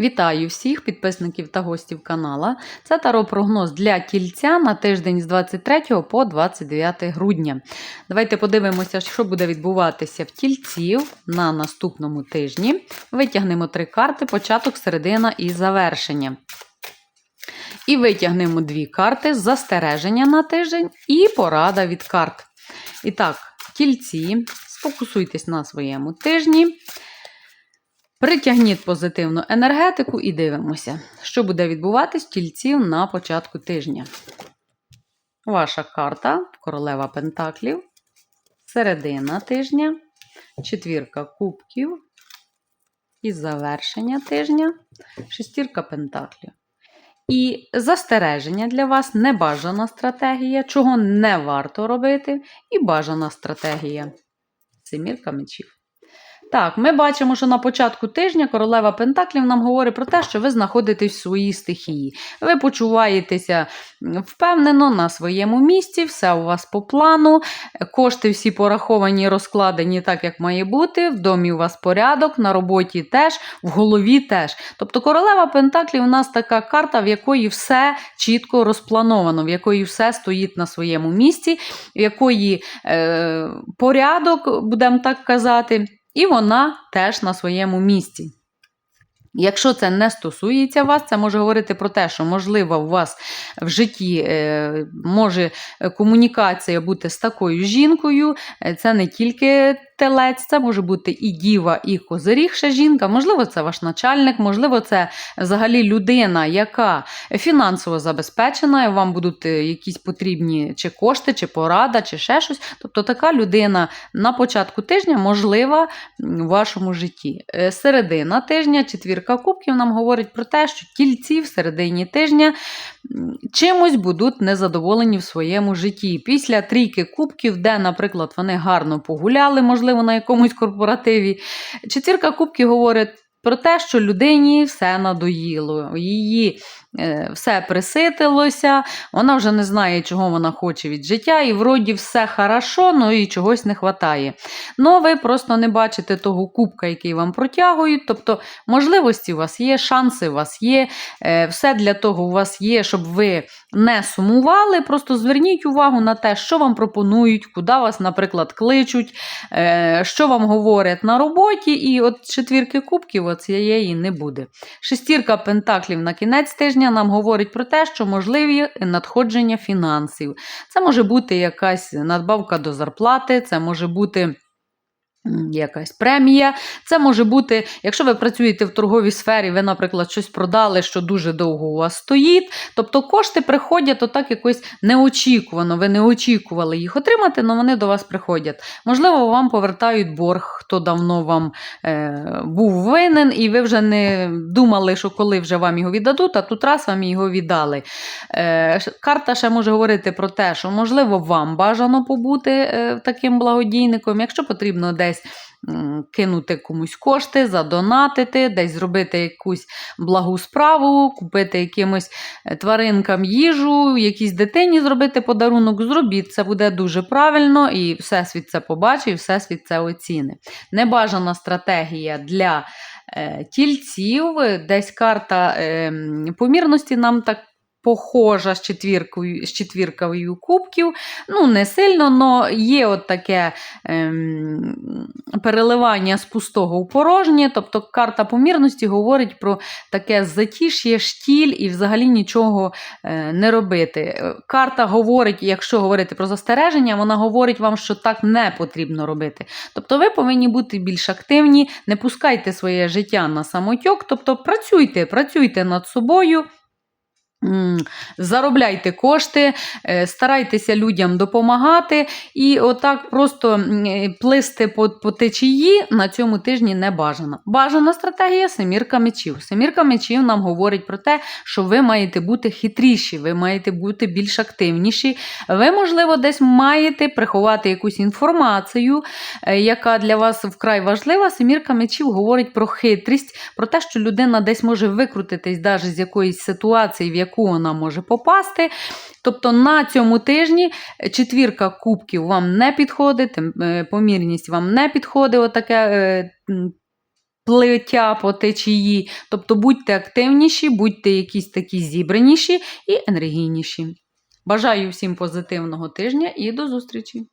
Вітаю всіх підписників та гостів канала. Це таро-прогноз для тільця на тиждень з 23 по 29 грудня. Давайте подивимося, що буде відбуватися в тільців на наступному тижні. Витягнемо три карти: початок, середина і завершення. І витягнемо дві карти застереження на тиждень і порада від карт. І так, тільці, сфокусуйтесь на своєму тижні. Притягніть позитивну енергетику і дивимося, що буде відбуватись тільців на початку тижня. Ваша карта королева Пентаклів, середина тижня, четвірка кубків і завершення тижня, шестірка Пентаклів. І застереження для вас небажана стратегія, чого не варто робити, і бажана стратегія. Семірка мечів. Так, ми бачимо, що на початку тижня королева Пентаклів нам говорить про те, що ви знаходитесь в своїй стихії. Ви почуваєтеся впевнено на своєму місці, все у вас по плану, кошти всі пораховані, розкладені так, як має бути. В домі у вас порядок, на роботі теж, в голові теж. Тобто королева Пентаклів у нас така карта, в якої все чітко розплановано, в якої все стоїть на своєму місці, в якої е, порядок, будемо так казати. І вона теж на своєму місці. Якщо це не стосується вас, це може говорити про те, що, можливо, у вас в житті е, може комунікація бути з такою жінкою. Е, це не тільки телець, це може бути і діва, і козирігша жінка. Можливо, це ваш начальник, можливо, це взагалі людина, яка фінансово забезпечена, і вам будуть е, якісь потрібні чи кошти, чи порада, чи ще щось. Тобто така людина на початку тижня можлива в вашому житті. Е, Середина тижня, четвірка кубків нам говорить про те, що тільці в середині тижня чимось будуть незадоволені в своєму житті. Після трійки кубків, де, наприклад, вони гарно погуляли, можливо, на якомусь корпоративі. Четвірка кубків говорить про те, що людині все надоїло, її е, все приситилося, вона вже не знає, чого вона хоче від життя, і вроді все хорошо, ну і чогось не вистачає. Ну, ви просто не бачите того кубка, який вам протягують. Тобто можливості у вас є, шанси у вас є, е, все для того у вас є, щоб ви не сумували. Просто зверніть увагу на те, що вам пропонують, куди вас, наприклад, кличуть, е, що вам говорять на роботі, і от четвірки кубків от цієї не буде. Шестірка пентаклів на кінець тижня нам говорить про те, що можливі надходження фінансів. Це може бути якась надбавка до зарплати, це може бути. Якась премія. Це може бути, якщо ви працюєте в торговій сфері, ви, наприклад, щось продали, що дуже довго у вас стоїть. Тобто кошти приходять отак якось неочікувано. Ви не очікували їх отримати, але вони до вас приходять. Можливо, вам повертають борг, хто давно вам е, був винен, і ви вже не думали, що коли вже вам його віддадуть, а тут раз вам його віддали. Е, Карта ще може говорити про те, що, можливо, вам бажано побути е, таким благодійником, якщо потрібно десь кинути комусь кошти, задонатити, десь зробити якусь благу справу, купити якимось е, тваринкам їжу, якійсь дитині зробити подарунок, зробіть. Це буде дуже правильно, і всесвіт це побачить, і всесвіт це оціни. Небажана стратегія для е, тільців, десь карта е, помірності нам так похожа з четвіркою, з четвіркою кубків. Ну, не сильно, але є от таке ем, переливання з пустого в порожнє. Тобто карта помірності говорить про таке затіш'я, штіль і взагалі нічого е, не робити. Карта говорить, якщо говорити про застереження, вона говорить вам, що так не потрібно робити. Тобто ви повинні бути більш активні, не пускайте своє життя на самотьок, тобто працюйте, працюйте над собою. Заробляйте кошти, е, старайтеся людям допомагати, і отак просто е, плисти по, по течії на цьому тижні не бажано. Бажана стратегія семірка мечів. Семірка мечів нам говорить про те, що ви маєте бути хитріші, ви маєте бути більш активніші. Ви, можливо, десь маєте приховати якусь інформацію, е, яка для вас вкрай важлива. Семірка мечів говорить про хитрість, про те, що людина десь може викрутитись навіть з якоїсь ситуації, в яку вона може попасти. Тобто на цьому тижні четвірка кубків вам не підходить, е, помірність вам не підходить. Отаке е, плиття по течії. Тобто будьте активніші, будьте якісь такі зібраніші і енергійніші. Бажаю всім позитивного тижня і до зустрічі!